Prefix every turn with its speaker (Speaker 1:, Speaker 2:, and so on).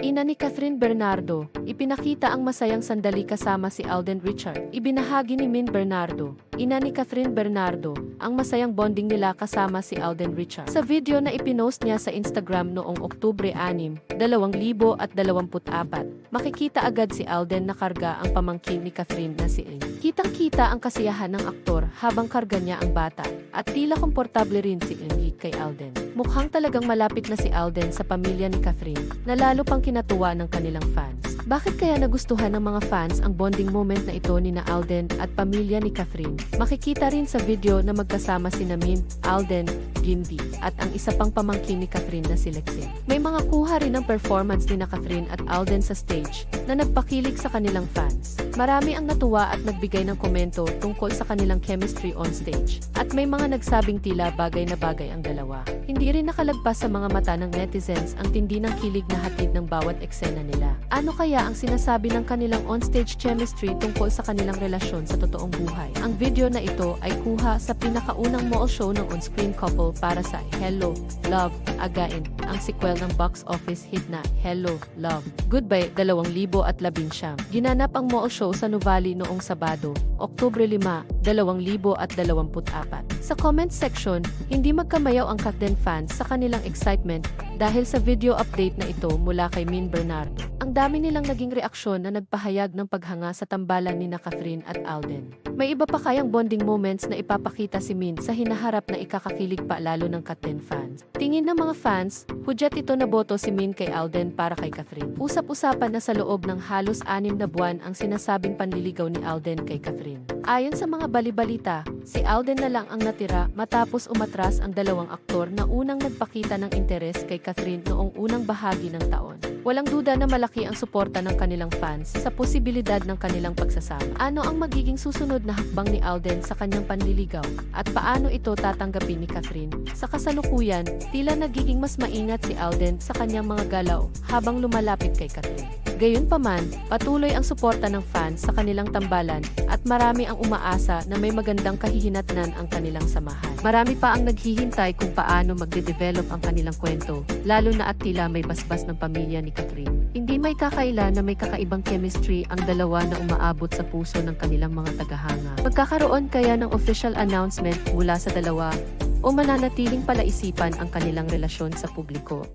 Speaker 1: Ina ni Catherine Bernardo, ipinakita ang masayang sandali kasama si Alden Richard. Ibinahagi ni Min Bernardo, ina ni Catherine Bernardo, ang masayang bonding nila kasama si Alden Richard. Sa video na ipinost niya sa Instagram noong Oktubre 6, 2024, makikita agad si Alden na karga ang pamangkin ni Catherine na si In. Kitang-kita ang kasiyahan ng aktor habang karga niya ang bata at tila komportable rin si In kay Alden. Mukhang talagang malapit na si Alden sa pamilya ni Catherine na lalo pang kinatuwa ng kanilang fans. Bakit kaya nagustuhan ng mga fans ang bonding moment na ito ni na Alden at pamilya ni Catherine? Makikita rin sa video na magkasama si Min, Alden, Gindi, at ang isa pang pamangkin ni Catherine na si Lexie. May mga kuha rin ng performance ni na Catherine at Alden sa stage na nagpakilig sa kanilang fans. Marami ang natuwa at nagbigay ng komento tungkol sa kanilang chemistry on stage. At may mga nagsabing tila bagay na bagay ang dalawa. Hindi rin nakalagpas sa mga mata ng netizens ang tindi ng kilig na hatid ng bawat eksena nila. Ano kaya ang sinasabi ng kanilang onstage chemistry tungkol sa kanilang relasyon sa totoong buhay? Ang video na ito ay kuha sa pinakaunang mall show ng on-screen couple para sa Hello, Love, Again, ang sequel ng box office hit na Hello, Love, Goodbye 2019. Ginanap ang mall show sa Nuvali noong Sabado, Oktubre 5, 2024. Sa comment section, hindi magkamayaw ang Kakden fans sa kanilang excitement dahil sa video update na ito mula kay Min Bernardo. Ang dami nilang naging reaksyon na nagpahayag ng paghanga sa tambalan ni na Catherine at Alden. May iba pa kayang bonding moments na ipapakita si Min sa hinaharap na ikakakilig pa lalo ng Catherine fans. Tingin ng mga fans, hudyat ito na boto si Min kay Alden para kay Catherine. Usap-usapan na sa loob ng halos anim na buwan ang sinasabing panliligaw ni Alden kay Catherine. Ayon sa mga balibalita, si Alden na lang ang natira matapos umatras ang dalawang aktor na unang nagpakita ng interes kay Catherine noong unang bahagi ng taon. Walang duda na malaki ang suporta ng kanilang fans sa posibilidad ng kanilang pagsasama. Ano ang magiging susunod na hakbang ni Alden sa kanyang panliligaw at paano ito tatanggapin ni Catherine? Sa kasalukuyan, tila nagiging mas maingat si Alden sa kanyang mga galaw habang lumalapit kay Catherine. Gayunpaman, patuloy ang suporta ng fans sa kanilang tambalan at marami ang umaasa na may magandang kahihinatnan ang kanilang samahan. Marami pa ang naghihintay kung paano magde-develop ang kanilang kwento, lalo na at tila may basbas ng pamilya ni Catherine. Hindi may kakaila na may kakaibang chemistry ang dalawa na umaabot sa puso ng kanilang mga tagahanga. Magkakaroon kaya ng official announcement mula sa dalawa o mananatiling palaisipan ang kanilang relasyon sa publiko.